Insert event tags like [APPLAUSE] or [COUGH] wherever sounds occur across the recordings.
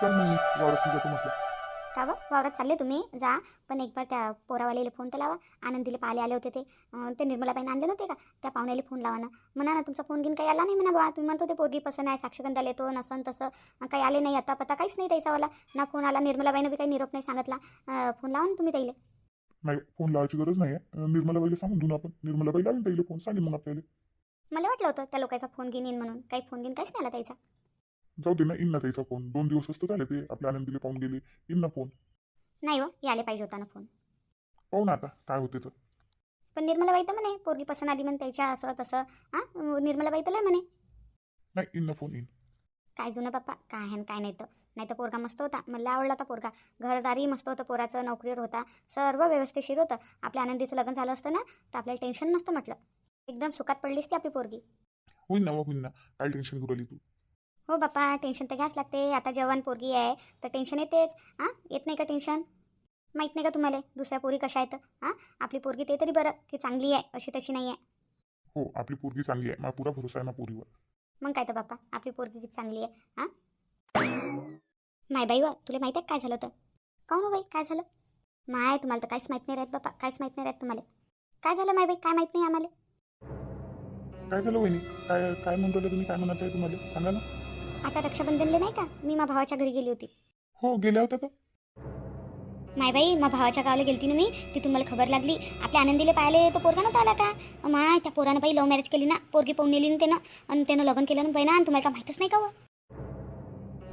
चल मी वावरात जातो म्हटलं. का बं वावरात चालले तुम्ही? जा. पण एक बार त्या पोरावाल्याला फोन तर लावा. आनंदीला पाहिले आले होते ते. अं, ते निर्मलाबाईनं आणले नव्हते का? त्या पाहुण्याला फोन लावा ना म्हणा ना तुमचा फोन घेऊन काही आला नाही म्हणा बा तुम्ही म्हणतो ते पोरगी पसंत आहे साक्षगंधाला येतो नसन तसं. अं, काही आले नाही आता पता काहीच नाही त्याचावाला ना फोन आला निर्मलाबाईनं बी काही निरोप नाही सांगितला. अं, फोन लावा ना तुम्ही त्याला नाही फोन लावायची गरज नाही आहे निर्मलाबाईला सांगून देऊ ना आपण. निर्मलाबाई लावून पाहिजे फोन सांगेन मग आपल्याला. मला वाटलं होतं त्या लोकांचा फोन घेऊन येईन म्हणून. काही फोन घेऊन काहीच नाही आला त्याचा. जाऊ दे ना येईन ना त्याचा फोन दोन दिवस असतं झाले ते आपल्या आनंदीला पाहून गेले. येईन ना फोन नाही हो यायला पाहिजे होता ना फोन पाहू ना आता काय होते तर. पण निर्मलाबाई तर म्हणे पोरगी पसंत आली म्हणे त्याच्या असं तसं. हां निर्मलाबाई तर लय म्हणे. नाही येईन ना फोन येईन. काय जुनं पप्पा काय आहे न काय नाही तर. नाही तर पोरगा मस्त होता. मला आवडला होता पोरगा. घरदारी मस्त होतं पोराचं नोकरीवर होता. सर्व व्यवस्थिशीर होतं. आपल्या आनंदीचं लग्न झालं असतं ना तर आपल्याला टेन्शन नसतं म्हटलं. एकदम सुखात पडलीच ती आपली पोरगी. होईन ना होईन ना. काय टेन्शन करू राहिली तू? हो बाप्पा टेन्शन तर घ्याच लागते. आता जवान पोरगी आहे तर टेन्शन येतेच. हां? येत नाही का टेन्शन माहीत नाही का तुम्हाला? दुसऱ्या पोरी कशा आहेत? हां? आपली पोरगी ते तरी बरं की चांगली आहे अशी तशी नाही आहे. हो आपली पोरगी चांगली आहे. मला पुरा भरोसा आहे ना पोरीवर. मग काय तर बाप्पा आपली पोरगी किती चांगली आहे हां? माय बाई वा तुला माहिती आहे काय झालं तर काहून हो बाई काय झालं? माय तुम्हाला तर काहीच माहीत नाही राहत बाप्पा काहीच माहीत नाही राहत तुम्हाला. काय झालं माय बाई काय माहीत नाही आम्हाला? काय झालं वहिनी? काय काय म्हणतो तुम्ही? काय म्हणायचं आहे तुम्हाला? सांगा ना. आता रक्षाबंधनले नाही का? मी मा भावाच्या घरी गेली होती. हो गेल्या होत्या तर माय बाई मा भावाच्या गावाला गेलती ना मी. तिथून मला खबर लागली. आपल्या आनंदीले पाहिले तो पोरगा नव्हता आला का? माय त्या पोरानं बाई लव्ह मॅरेज केली ना. पोरगी पाहून नेली ना त्यानं. आणि त्यानं लग्न केलं ना बाई ना आणि तुम्हाला का माहीतच नाही का?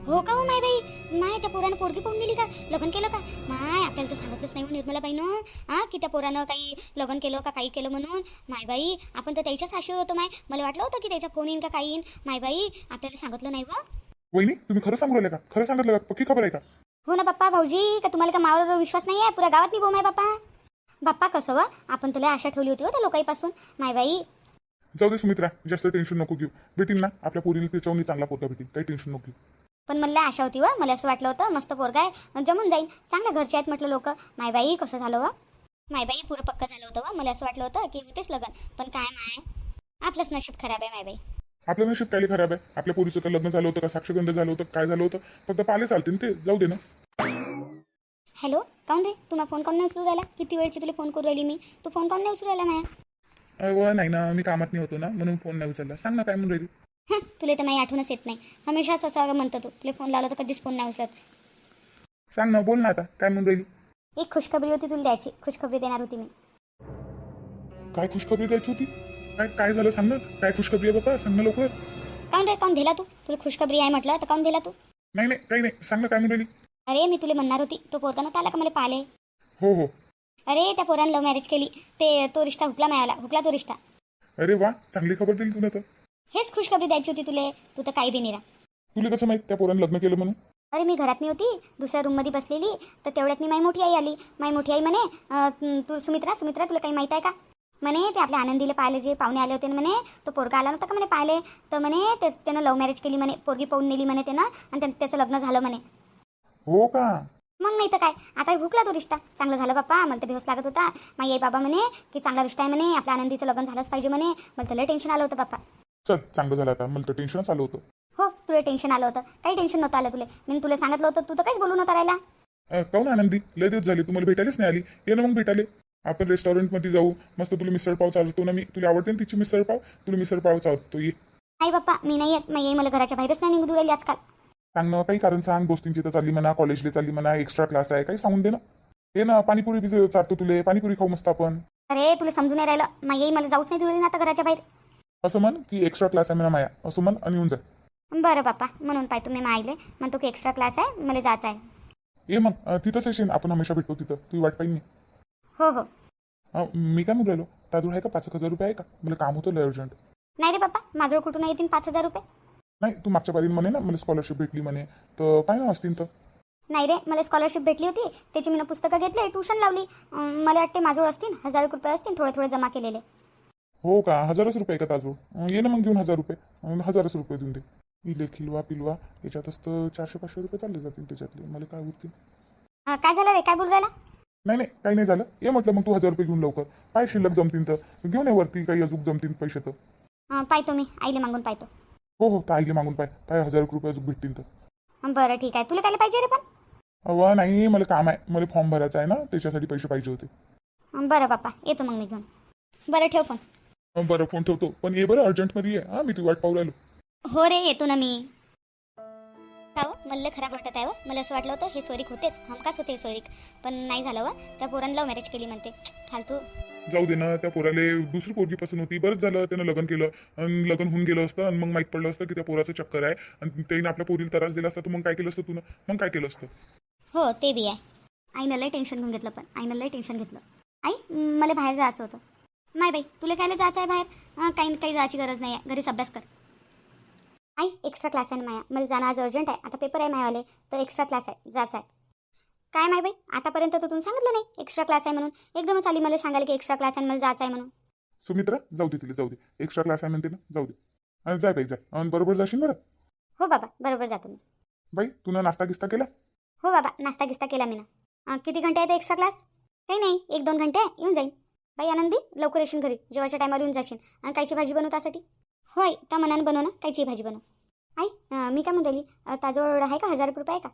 हो का हो माय बाई माय त्या पोरानं पोरगी पाहून नेली का? लग्न केलं का? माय आपल्याला तर सांगितलंच नाही हो निर्मला बाईनं हां की त्या पोरानं काही लग्न केलं का काही केलं म्हणून? माय बाई आपण तर त्याच्याच आशेवर होतो माय. मला वाटलं होतं की त्याचा फोन येईन का काही येईन. माय बाई आपल्याला सांगितलं नाही व वहिनी तुम्ही खरं सांगू राहिले का? खरं सांगितलं का? पक्की खबर आहे का? हो ना बाप्पा भाऊजी का तुम्हाला का मावर विश्वास नाही आहे पुऱ्या गावात मी बोम आहे बाप्पा बाप्पा कसं व आपण तुला आशा ठेवली होती हो त्या लोकांपासून माय बाई जाऊ दे सुमित्रा जास्त टेन्शन नको घेऊ. भेटील ना? आपल्या पोरीला त्याच्यावर चांगला पोरगा भेटील काही टेन्शन नको घेऊ. पण मला आशा होती व मला असं वाटलं होतं मस्त पोरगा आहे जमून जाईल. चांगल्या घरचे आहेत म्हटलं लोक. माय बाई कसं झालं व? माय बाई पुरं पक्क झालं होतं व मला असं वाटलं होतं की होतेच लग्न पण काय माय? आपलंच नशीब खराब आहे माय बाई आपलं नशीब काय खराब आहे? आपल्या पोरीचं तर लग्न झालं होतं का? साक्षगंध झालं होतं काय झालं होतं? फक्त पाले चालते ते. जाऊ दे ना. हॅलो काऊन रे? तुम्हाला फोन काऊन नाही उचलू राहिला? किती वेळची तुला फोन करू राहिली मी? तू फोन काऊन नाही उचलू राहिला माया? नाही ना मी कामात नाही होतो ना म्हणून फोन नाही उचलला. सांग ना काय म्हणून राहिली? हं, तुला तर माझी आठवणच येत नाही. हमेशाच असं म्हणतो तू. तुला फोन लावला तर कधीच फोन नाही उचलत. सांग ना बोल ना आता. काय म्हणून राहिली? एक खुशखबरी होती तुला द्यायची. खुशखबरी देणार होती मी. काय खुशखबरी द्यायची होती? काय काय झालं सांग ना. काय खुशखबरी आहे बाबा सांग ना लवकर. काऊन रे काऊन दिला तू? तुला खुशखबरी आहे म्हटलं तर काऊन दिला तू? नाही नाही काही नाही. सांग ना काय म्हणून राहिली. अरे मी तुला म्हणणार होती. तो पोरगा नव्हता आला का मला पाहिले हो हो. अरे त्या पोरानं लव्ह मॅरेज केली. ते तो रिश्ता हुकला मिळाला हुकला तो रिश्ता. अरे वा चांगली खबर दिली तुला तर. हेच खुशखबरी द्यायची होती तुले? तू तर काही बी तुला कसं माहीत? त्या पोरानं लग्न केलं म्हणून. अरे मी घरात नाही होती दुसऱ्या रूममध्ये बसलेली तर तेवढ्यात मी माई मोठी आई आली. माई मोठी आई म्हणे अं, तू सुमित्रा सुमित्रा तुला काही माहीत आहे का? म्हणे ते आपल्या आनंदीला पाहिले जे पाहुणे आले होते ना म्हणे तो पोरगा आला नव्हता का म्हणे पाहिले तर म्हणे ते त्यानं लव्ह मॅरेज केली म्हणे पोरगी पाहून नेली म्हणे त्यानं आणि त्यां- त्याचं लग्न झालं म्हणे. हो का? मग नाही तर काय? आता हुकला तो रिश्ता. चांगलं झालं बाप्पा मला तर दिवस लागत होता. माई आई बाबा म्हणे की चांगला रिश्ता आहे म्हणे आपल्या आनंदीचं लग्न झालंच पाहिजे म्हणे. मला तर लय टेन्शन आलं होतं बाप्पा. चल चांगलं झालं आता. मला तर टेन्शनच आलं होतं. हो तुला टेन्शन आलं होतं. काही टेन्शन नव्हतं आलं तुला. मी तुला सांगितलं होतं तू तर काहीच बोलू नव्हता राहिला. अ, काहून आनंदी? लय दिवस झाले तुम्हाला भेटायलाच नाही आली. ये ना मग भेटाले आपण रेस्टॉरंटमध्ये जाऊ. मस्त तुला मिसळ पाव चालतो ना मी. तुला आवडते ना तिची मिसळ पाव? तुला मिसळ पाव चालतो ये. नाही बाप्पा मी नाही येत. माई आई मला घराच्या बाहेरच नाही निघू राहिली आजकाल. सांग ना काही कारण सांग. गोष्टींची तर चालली म्हणा कॉलेजला चालली म्हणा एक्स्ट्रा क्लास आहे. काही सांगून दे ना. ये ना पाणीपुरी बी चालतो तुले. पाणीपुरी खाऊ मस्त आपण. अरे तुला समजून नाही राहिलं. माई आई मला जाऊच नाही दिली ना आता घराच्या बाहेर. असं म्हण की एक्स्ट्रा क्लास आहे म्हणा माया. असं म्हण आणि येऊन जाय बरं बाप्पा म्हणून पाय तुम्ही माईले म्हणतो की एक्स्ट्रा क्लास आहे मला जायचं आहे. ये मग अ, तिथंच येशील. आपण हमेशा भेटतो तिथं. तुझी वाट पाहिजे हो हो. मी काय म्हणून राहिलो? ताजूळ आहे का? पाच एक हजार रुपये आहे का? मला काम होतं लय अर्जंट नाही रे बाप्पा माझ्यावर कुठून येतील पाच हजार रुपये? नाही तू मागच्या पारीन म्हणे ना मला स्कॉलरशिप भेटली म्हणे. तर पाय ना असतील तर. नाही रे मला स्कॉलरशिप भेटली होती. त्याची मी पुस्तकं घेतले ट्युशन लावली. अं, मला वाटते माझ्यावर असतील हजार रुपये असतील थोडे थोडे जमा केलेले. हो का? हजारच रुपये का ताजू? ये ना मग घेऊन हजार रुपये. हजारच रुपये देऊन दे. इले खिलवा पिलवा याच्यातच तर चारशे पाचशे रुपये चालले जातील त्याच्यातले. मला काय होतील अं, काय झालं रे? काय बोलू राहिला नाही नाही काही नाही झालं. ये म्हटलं मग तू हजार रुपये घेऊन लवकर. काय शिल्लक जमतील तर. घेऊन ये वरती काही अजून जमतील पैसे तर. अं, पाहतो मी. आईले मागून पाहतो. हो हो तर आईले मागून पाय. पाय हजार रुपये अजून भेटतील तर. हं, बरं ठीक आहे. तुला काय पाहिजे रे पण? अव नाही मला काम आहे. मला फॉर्म भरायचा आहे ना. त्याच्यासाठी पैसे पाहिजे होते. हं, बरं बाप्पा. येतो मग मी घेऊन. बरं ठेव फोन. बरं फोन ठेवतो. पण ये बरं अर्जंटमध्ये ये. हां मी ती वाट पाहू राहिलो. हो रे येतो ना मी. का हो? मला खराब वाटत आहे व मला असं वाटलं होतं हे सोयरीक होतेच. हमखास होते हे सोयरीक पण नाही झालं व त्या पोरानं लव्ह मॅरेज केली म्हणते. फालतू. जाऊ दे ना त्या पोराले दुसरी पोरगी पसंत होती. बरंच झालं त्यानं लग्न केलं. आणि लग्न होऊन गेलं असतं आणि मग माहीत पडलं असतं की त्या पोराचं चक्कर आहे. आणि त्याने आपल्या पोरीला त्रास दिला असता तर मग काय केलं असतं तुला मग काय केलं असतं? हो ते बी आहे. आईनं लय टेन्शन घेऊन घेतलं पण. आईनं लय टेन्शन घेतलं. आई म, मला बाहेर जायचं होतं. नाही बाई तुला कायला जायचं आहे बाहेर? काही काही जायची गरज नाही आहे घरीच अभ्यास कर. आई एक्स्ट्रा क्लास आहे ना माया. मला जाणं आज अर्जंट आहे. आता पेपर आहे मायावाले तर एक्स्ट्रा क्लास आहे. जायचं आहे. काय माय बाई आतापर्यंत तर तुम्ही सांगितलं नाही. एक्स्ट्रा क्लास आहे म्हणून. एकदमच आली मला सांगायला की एक्स्ट्रा क्लास आहे मला जायचं आहे म्हणून. सुमित्रा जाऊ दे तिला जाऊ दे. एक्स्ट्रा क्लास आहे म्हणते ना जाऊ दे. आणि जाय बाई जाय. आणि बरोबर जाशील बरं? हो बाबा बरोबर जातो मी. बाई तुला नाश्ता गिस्ता केला? हो बाबा नाश्ता गिस्ता केला मी ना. किती घंटे आहेत एक्स्ट्रा क्लास काही नाही एक दोन घंटे आहे, येऊन जाईन. बाई आनंदी लवकर येशील घरी. जेवायच्या टायमावर येऊन जाशील. आणि कायची भाजी बनवू त्यासाठी. होय त्या मनानं बनव ना कायची भाजी बनव. आई अं, मी काय अं, ताजवळ आहे का हजार रुपये आहे का?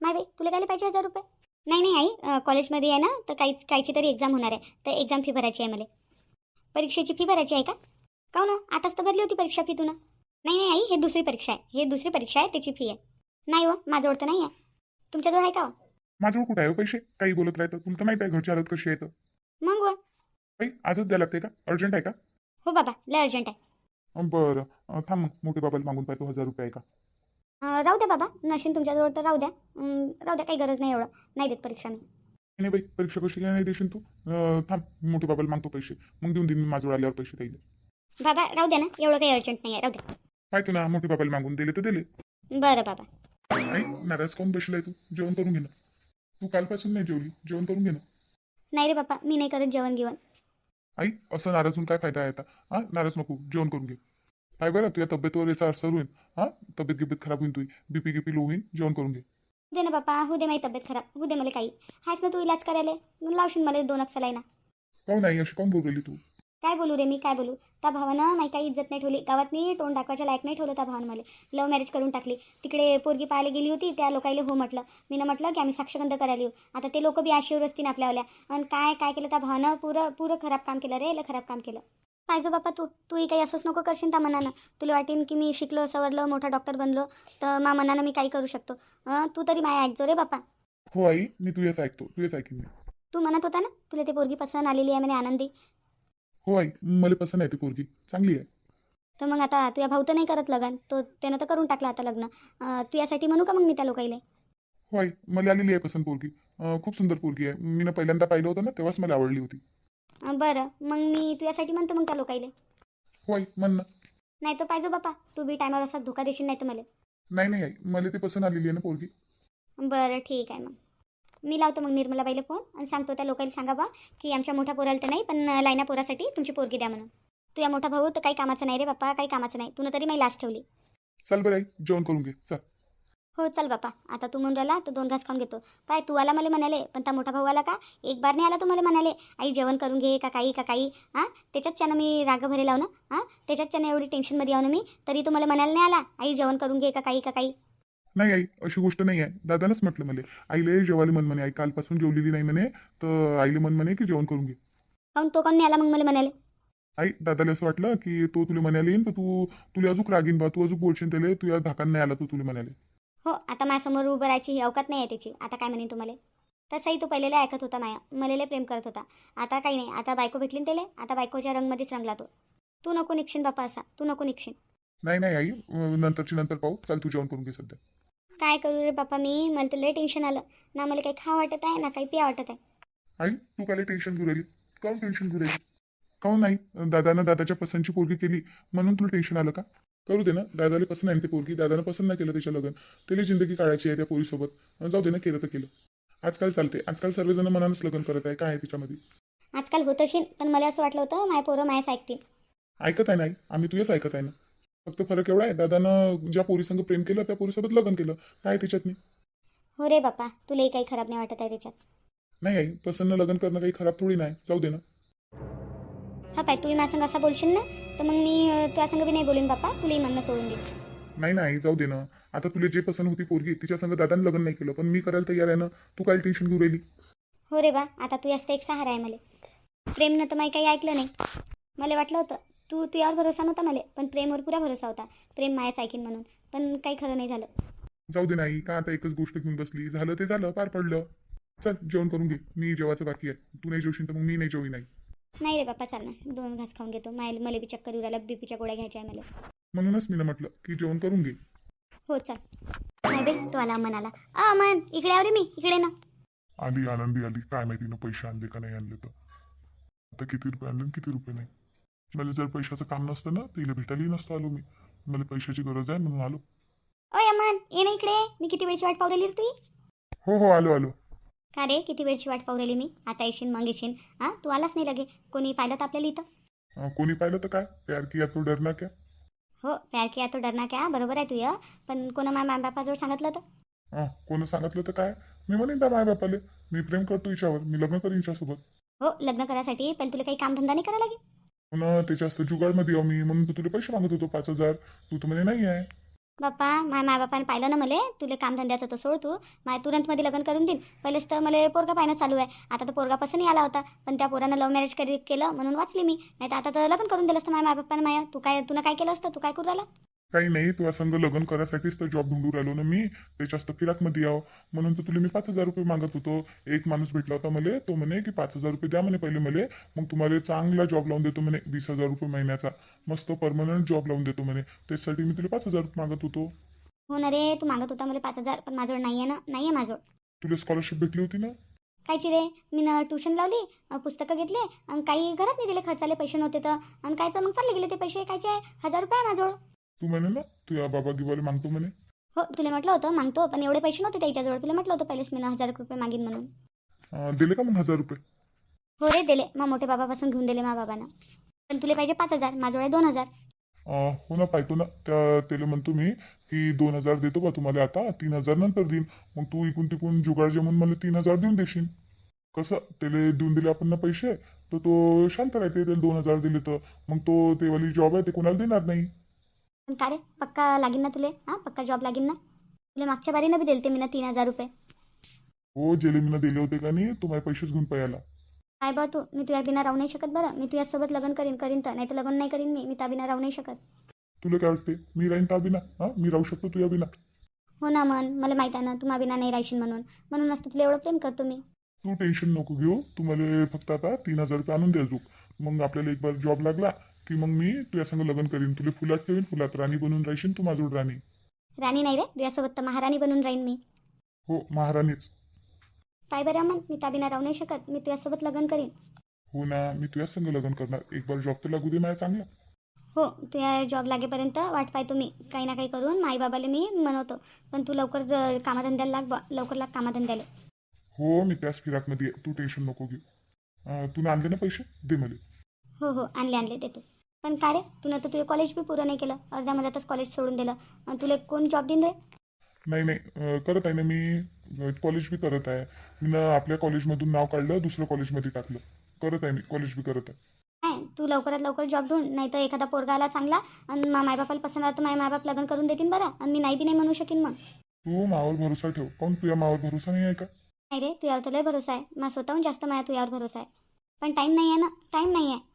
माय बाई तुला काय पाहिजे हजार रुपये? नाही नाही आई अं, कॉलेजमध्ये आहे ना तर काही कायची तरी एक्झाम होणार आहे. तर एक्झाम फी भरायची आहे मला. परीक्षेची फी भरायची आहे का? का ना आताच तर भरली होती परीक्षा फी तुला नाही नाही आई हे दुसरी परीक्षा आहे. हे दुसरी परीक्षा आहे त्याची फी आहे. नाही हो माझ्याजवळ तर नाही आहे. तुमच्याजवळ आहे का हो? माझ्यावर कुठं आहे हो पैसे? काही बोलत राहतं तुला तर माहिती आहे घरची हालत कशी आहे तर. मग व बाई आजच द्यायला लागते का? अर्जंट आहे का? हो बाबा लय अर्जंट आहे. अं, बरं. अं, थांब मग मोठे बाबाला मागून पाहतो हजार रुपये आहे का? अं, राहू द्या बाबा नशीन तुमच्याजवळ तर राहू द्या. अं, राहू द्या काही गरज नाही एवढं. नाही देत परीक्षा मी. नाही बाई परीक्षा कशी काय नाही देशील तू? अं, थांब मोठे बाबाला मागतो पैसे. मग देऊन देईन मी माझ्यावर आल्यावर पैसे देईल बाबा राहू द्या ना एवढं काही अर्जंट नाही आहे राहू द्या. पाहतो ना मोठे बाबाला मागून दिले तर दिले. बरं बाबा. आई नाराज कोण बसलाय तू? जेवण करून घे ना. तू कालपासून नाही जेवली जेवण करून घे ना. नाही रे बाप्पा मी नाही करत जेवण गिवण आई असं नाराज होऊन काय फायदा आहे आता? हा नाराज नको जेवण करून घे. काय बरं तुझ्या तब्येतीवर याचा असर होईल हा तब्येत गिब्येत खराब होईल तुझी. बीपी गिपी लो होईल जेवण करून घे. दे ना बाप्पा हो दे माझी तब्येत खराब हो दे मला काही. हायच ना तू इलाज करायला? मग लावशील मला दोन अक्षला ना. काहून नाही अशी काहून बोलली तू? काय बोलू रे मी काय बोलू? त्या भावानं माझी काही इज्जत नाही ठेवली. गावात मी तोंड दाखवायच्या लायक नाही ठेवलं त्या भावानं मला. लव्ह मॅरेज करून टाकली. तिकडे पोरगी पाहायला गेली होती त्या लोकायला हो म्हटलं. मी ना म्हटलं की आम्ही साक्षगंध करायला येऊ. आता ते लोक बी आशीवर असतील आपल्यावाल्या. आणि काय काय केलं त्या भावानं? पुरं पुरं खराब काम केलं रे खराब काम केलं. पाहिजे बाप्पा तू तूही काही असंच नको करशील त्या मनानं. तुला वाटेन की मी शिकलो सवरलो मोठा डॉक्टर बनलो तर मा मनानं मी काही करू शकतो. तू तरी माया ऐकजो रे बाप्पा. हो आई मी तुझ्याच ऐकतो. तुझ्याच ऐकीन तू म्हणत होता ना तुला ते पोरगी पसंत आलेली आहे म्हणे आनंदी. हो आई मला पसंत आहे ती पोरगी. चांगली आहे. तर मग आता तुझ्या भाऊ तर नाही करत लग्न. तो त्यानं तर करून टाकलं आता लग्न. अं, तू यासाठी म्हणू का मग मी त्या लोकाईले? हो आई मला आलेली आहे पसंत पोरगी. अं, खूप सुंदर पोरगी आहे. मी ना पहिल्यांदा पाहिलं होतं ना तेव्हाच मला आवडली होती. अं, बरं. मग मी तुझ्यासाठी म्हणतो मग त्या लोकाईले. हो आई म्हण ना. नाही तर पाहिजे बापा तू बी टायमावर असा धोका देशील नाही तर मला. नाही नाही आई. मला ती पसंत आलेली आहे ना पोरगी. बरं ठीक आहे मग. मी लावतो मग निर्मलाबाईला फोन आणि सांगतो त्या लोकांना सांगा बा की आमच्या मोठ्या पोराला तर नाही पण लायना पोरासाठी तुमची पोरगी द्या म्हणून. तुझ्या मोठा भाऊ तर काही कामाचं नाही रे बाप्पा काही कामाचं नाही. तुनं तरी मी लाच ठेवली. चल बरं आई जेवण करून घे. चल. हो चल बापा आता तू म्हणून राहिला तर दोन घास खाऊन घेतो. पाय तू आला मला म्हणाले पण त्या मोठा भाऊ आला का? एक बार नाही आला तू मला म्हणाले आई जेवण करून घे का काही का काही? हां त्याच्यात त्यानं मी राग भरे लाव ना हां त्याच्यात त्यानं एवढी टेन्शनमध्ये आहो ना मी? तरी तू मला म्हणायला नाही आला आई जेवण करून घे का काही का काही? नाही आई अशी गोष्ट नाही आहे. दादानंच म्हटलं मला आईले जेवायला मन म्हणे आई कालपासून जेवलेली नाही म्हणे तर आईले मन म्हणे की जेवण करून घे. तो कोण नाही आला मग मला म्हणाले. आई दादाला असं वाटलं की तो तुला म्हणाले येईन तर तू तुला अजून रागीन बा तू अजून बोलशील त्याला तुझ्या धाकान नाही आला तो तुला म्हणाले हो आता माझ्यासमोर उभं राहायची ही अवकात नाही आहे त्याची. आता काय म्हणेन तुम्हाला? तसाही तो पहिलेला ऐकत होता माया. मला लय प्रेम करत होता. आता काही नाही. आता बायको भेटली ना त्याला आता बायकोच्या रंगमध्येच रंगला तो. तू नको निघशील बापा असा. तू नको निघशील नाही नाही आई. अं, नंतरची नंतर पाहू. चल तू जेवण करून घे सध्या. काय करू रे बापा मी? मला तर लय टेन्शन आलं. ना मला काही खा वाटत आहे ना काही पिया वाटत आहे. आई तू काय टेन्शन घेऊ राहिली? काऊन टेन्शन घेऊ राहिली? काऊन नाही? दादानं दादाच्या पसंतची पोरगी केली म्हणून तुला टेन्शन आलं का? करू दे ना. दादाला पसंत आहे ती पोरगी. दादानं पसंत नाही केलं त्याच्या लग्न. त्याला जिंदगी काढायची आहे त्या पोरीसोबत. जाऊ दे ना केलं तर केलं. आजकाल चालते. आजकाल सर्वजण मनानंच लग्न करत आहे. काय आहे त्याच्यामध्ये आजकाल होत असेल पण मला असं वाटलं होतं माय पोरं मायाच ऐकतील. ऐकत आहे नाही आम्ही तुझ्याच ऐकत आहे ना. फक्त फरक एवढा आहे दादानं ज्या पोरीसंग प्रेम केलं त्या पोरीसोबत लग्न केलं. काय आहे त्याच्यात नाही हो रे बापा तुलाही काही खराब नाही वाटत आहे त्याच्यात. नाही आई पसंत लग्न करणं काही खराब थोडी नाही. जाऊ दे ना. हा पाय तुम्ही माझ्या संग असं बोलशील ना तर मग मी अं, तुझ्या संग बी नाही बोलीन बापा तुलाही म्हणणं सोडून देईन. नाही नाही जाऊ दे ना. आता तुला जे पसंत होती पोरगी तिच्या संग दादानं लग्न नाही केलं पण मी करायला तयार आहे ना तू काय टेन्शन घेऊ राहिली? हो रे बा आता तू जास्त एक सहारा आहे मला. प्रेमनं तर माही काही ऐकलं नाही. मला वाटलं होतं तू तुझ्यावर भरोसा नव्हता मला पण प्रेमवर पुरा भरोसा होता. प्रेम मायाच ऐकीन म्हणून पण काही खरं नाही झालं. जाऊ दे नाही का आता एकच गोष्ट घेऊन बसली? झालं ते झालं पार पडलं. चल जेवण करून घे. मी जेवायचं बाकी आहे. तू नाही जेवशील तर मग मी नाही जेवी नाही नाही रे बाप्पा चाल ना दोन घास खाऊन घेतो. माय मला बी चक्कर येऊ राहिला बीपीच्या गोळ्या घ्यायच्या आहे मला. म्हणूनच मी म्हटलं की जेवण करून घे. हो चाल. नाही बाई तो आला अमन आला. अ अमन इकडे आव रे मी. इकडे ना. आली आनंदी आली. काय माहिती ना पैसे आणले का नाही आणले तर. आता किती रुपये आणले आणि किती रुपये नाही. मला जर पैशाचं काम नसतं ना तिला भेटायलाही नसतं आलो मी. मला पैशाची गरज आहे म्हणून आलो. ओय अमन ये ना इकडे. मी किती वेळची वाट राहिली रे तुझी हो हो आलो आलो. का रे किती वेळची वाट राहिली मी? आता येशील मग येशील हां तू आलाच नाही लगे. कोणी पाहिलं तर आपल्याला इथं? अं, कोणी पाहिलं तर काय? प्यार किया तो डरना क्या? हो प्यार किया तो डरना क्या? बरोबर आहे तुझं. पण कोणा माझ्या बापाजवळ सांगितलं तर? हा कोणी सांगितलं तर काय? मी म्हणेन त्या माय बापाले मी प्रेम करतो हिच्यावर. मी लग्न करीन हिच्यासोबत. हो लग्न करायसाठी. पण तुला काही कामधंदा नाही करायला लागेल? पण त्याच्या असतं जुगाडमध्ये आहो मी म्हणून तर तुला पैसे मागत होतो पाच हजार. तू तर म्हणे नाही आहे बाप्पा माझ्या माय बापाने पाहिलं ना मला? काम कामधंद्याचं तर सोड तू. माय तुरंत मध्ये लग्न करून देईन. पहिलेच तर मला पोरगा पाहिणं चालू आहे. आता तर पोरगा पसंत आला होता. पण त्या पोरानं लव्ह मॅरेज करी केलं म्हणून वाचली मी. नाही तर आता तर लग्न करून दिलं असतं माझ्या माय बापाने माया. तू काय तुला काय केलं असतं? तू काय करू राहिला? काही नाही तुझ्या संग लग्न करायसाठीच तर जॉब ढूंढून राहिलो ना मी. ते जास्त फिराकमध्ये यावं. म्हणून तर तुला मी पाच हजार रुपये मागत होतो. एक माणूस भेटला होता मला तो म्हणे की पाच हजार रुपये द्या म्हणे पहिले मला. मग तुम्हाला चांगला जॉब लावून देतो म्हणे वीस हजार रुपये महिन्याचा. मस्त परमनंट जॉब लावून देतो म्हणे. त्याच्यासाठी मी तुला पाच हजार रुपये मागत होतो. हो ना रे तू मागत होता मला पाच हजार पण माझ्याजवळ नाही आहे ना नाही आहे माझ्याजवळ. तुला स्कॉलरशिप भेटली होती ना? कायची रे मी ना ट्युशन लावली पुस्तकं घेतले आणि काही घरात नाही दिले खर्चाले पैसे नव्हते तर. आणि कायचं मग चालले गेले ते पैसे कायचे हजार रुपये आहे माझ्याजवळ. तू म्हणे ना तुझ्या बाबा गिबाला मागतो म्हणे. हो तुला म्हटलं होतं मागतो पण एवढे पैसे नव्हते त्याच्याजवळ. तुला म्हटलं होतं पहिलेच मी हजार रुपये मागीन म्हणून. अं, दिले का मग हजार रुपये? हो रे दिले. मग मोठ्या बाबापासून घेऊन दिले मा बाबांना. पण तुला पाहिजे पाच हजार माझ्याजवळ आहे दोन हजार. अं, हो ना पाहतो ना. त्या त्याला म्हणतो मी की दोन हजार देतो बा तुम्हाला आता तीन हजार नंतर देईन. मग तू इकून तिकून जुगाड जमून मला तीन हजार देऊन देशील. कसं? त्याला देऊन दिले आपण ना पैसे तर तो शांत राहते त्याला दोन हजार दिले तर. मग तो ते वाली जॉब आहे ते कोणाला देणार नाही? का रे पक्का लागीन ना तुले? हां पक्का जॉब लागीन ना? तुला मागच्या बारीनं बी दिलते मी ना तीन हजार रुपये. हो जेले मीनं दिले होते का नाही तो माझे पैसेच घेऊन पाहायला काय बा तू? मी तुझ्या बिना राहू नाही शकत बरं. मी तुझ्यासोबत लग्न करीन करीन तर. नाही तर लग्न नाही करीन मी. मी त्या बिना राहू नाही शकत. तुला काय वाटते? मी राहीन त्या बिना? हा मी राहू शकतो तुझ्या बिना? हो ना मन. मला माहीत आहे ना तू माझ्या बिना नाही राहशील म्हणून. म्हणून असतं तुला एवढं प्रेम करतो मी. तू टेन्शन नको घेऊ. तू मला फक्त आता तीन हजार रुपये आणून द्यायचो मग आपल्याला एक बार जॉब लागला की मग मी तुझ्या संग लग्न करीन तुला फुलात ठेवीन फुलात राणी बनून राहशील तू माझोड राणी. राणी नाही रे तुझ्यासोबत तर महाराणी बनून राहीन मी. हो महाराणीच. पाय बरं मन मी त्या बिना राहू नाही शकत मी तुझ्यासोबत लग्न करीन. हो ना मी तुझ्या संग लग्न करणार. एक बार जॉब तर लागू दे माझ्या चांगला. हो तुझ्या जॉब लागेपर्यंत वाट पाहतो मी. काही ना काही करून माईबाबाला मी म्हणवतो पण तू लवकर ज- कामाधंद्याला लाग बा लवकर लाग कामाधंद्याला. हो मी त्याच फिराकमध्ये आहे. तू टेन्शन नको घेऊ. अं, तू आणले ना पैसे? दे मला. हो हो आणले आणले देतो. पण का रे? तुला तर तुझे कॉलेज बी पूर्ण नाही केलं. अर्ध्या मधातच कॉलेज सोडून दिलं. आणि तुला कोण जॉब देईन रे? नाही नाही. अं, करत आहे ना मी. कॉलेज बी करत आहे. मी ना आपल्या कॉलेजमधून नाव काढलं दुसऱ्या कॉलेजमध्ये टाकलं. करत आहे मी. कॉलेज बी करत आहे. काय तू लवकरात लवकर जॉब घेऊन नाही तर एखादा पोरगा आला चांगला आणि मा मायबापाला पसंत आला तर माझ्या मायबाप लग्न करून देतील बरं. आणि मी नाही बी नाही म्हणू शकीन मग. तू मावर भरोसा ठेव. काऊन तुझ्या मावर भरोसा नाही आहे का? नाही रे तुझ्यावर तर लय भरोसा आहे. मला स्वतःहून जास्त माझ्या तुझ्यावर भरोसा आहे. पण टाईम नाही आहे ना. टाईम नाही आहे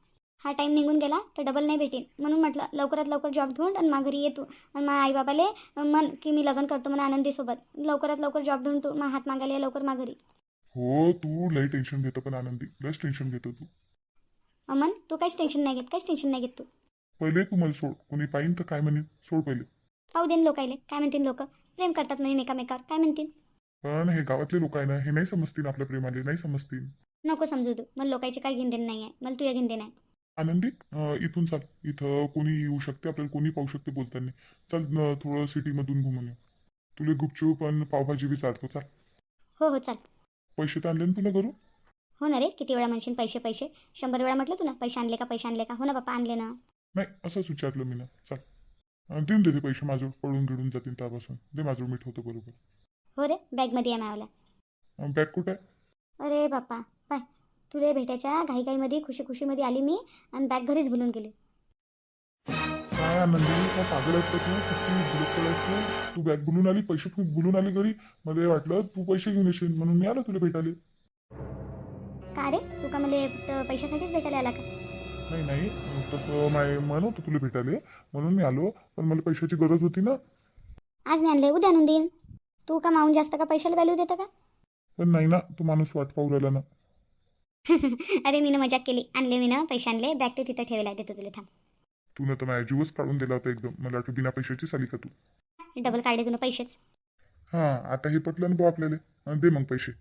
हा टाईम निघून गेला तर डबल नाही भेटेन. म्हणून म्हटलं लवकरात लवकर जॉब घेऊन आणि माघारी ये तू. आणि माझ्या आईबाबाले मन की मी लग्न करतो म्हणून आनंदीसोबत. लवकरात लवकर जॉब घेऊन तू मा हात मागायला लवकर माघारी हो तू लई टेन्शन घेतो पण आनंदी. लयच टेन्शन घेतो तू. अमन तू काहीच टेन्शन नाही घेत काहीच टेन्शन नाही घेत तू. पहिले तू मला सोड. कोणी पाहिन तर काय म्हणेन? सोड पहिले. पाहू देन लोकायले काय म्हणतील लोक? प्रेम करतात म्हणून एकामेकावर. काय म्हणतील? पण हे गावातले लोक आहे ना हे नाही समजतील आपल्या प्रेमाले नाही समजतील. नको समजू तू. मला लोकांचे काही घेणदेण नाही आहे मला तुझ्या घेणदेण आहे. आनंदी इथून चाल इथं कोणी येऊ शकते आपल्याला कोणी पाहू शकते बोलताना. चल थोडं सिटीमधून घुमून येऊ. तुला गुपचूप पण पावभाजी बी चालतो चाल. हो हो चाल. पैसे तर आणले ना तुला करू हो ना रे किती वेळा म्हणशील पैसे पैसे. शंभर वेळा म्हटलं तू ना पैसे आणले का पैसे आणले का? हो ना बापा आणले ना. नाही असंच विचारलं मी ना चाल देऊन दे पैसे माझं पडून गिडून जातील त्यापासून. दे माझं मीठ होतं बरोबर. हो रे बॅगमध्ये आहे मावाला अं, बॅग कुठं आहे? अरे बापा पाय. तुला भेटायच्या घाईघाईमध्ये खुशी खुशीमध्ये आली मी आणि बॅग घरीच भुलून गेली. काय नंदिनी का पागल असतं तू किती तू बॅग भुलून आली पैसे खूप भुलून आली घरी. मला वाटलं तू पैसे घेऊन येशील म्हणून मी आलो तुला भेटायला. का रे? तू का मला फक्त पैशासाठीच भेटायला आला का? नाही नाही. तसं माय मन होतं तुला भेटायला. म्हणून मी आलो पण मला पैशाची गरज होती ना. आज नाही आणले उद्या आणून देईन. तू का माऊन जास्त का पैशाला व्हॅल्यू देतं का? पण नाही ना तो माणूस वाट पाहू राहिला ना. [LAUGHS] अरे मी मजाक केली. आणले मी ना पैसे आणले. बॅग ते तिथं ठेवायला देतो तुला थांब. तू तर माझ्या जीवच काढून दिला होता एकदम. मला वाटतं बिना पैशाचीच आली का तू? डबल काढले तुला पैसेच. हां आता हे पटलं ना भाऊ आपल्याला. दे मग पैसे.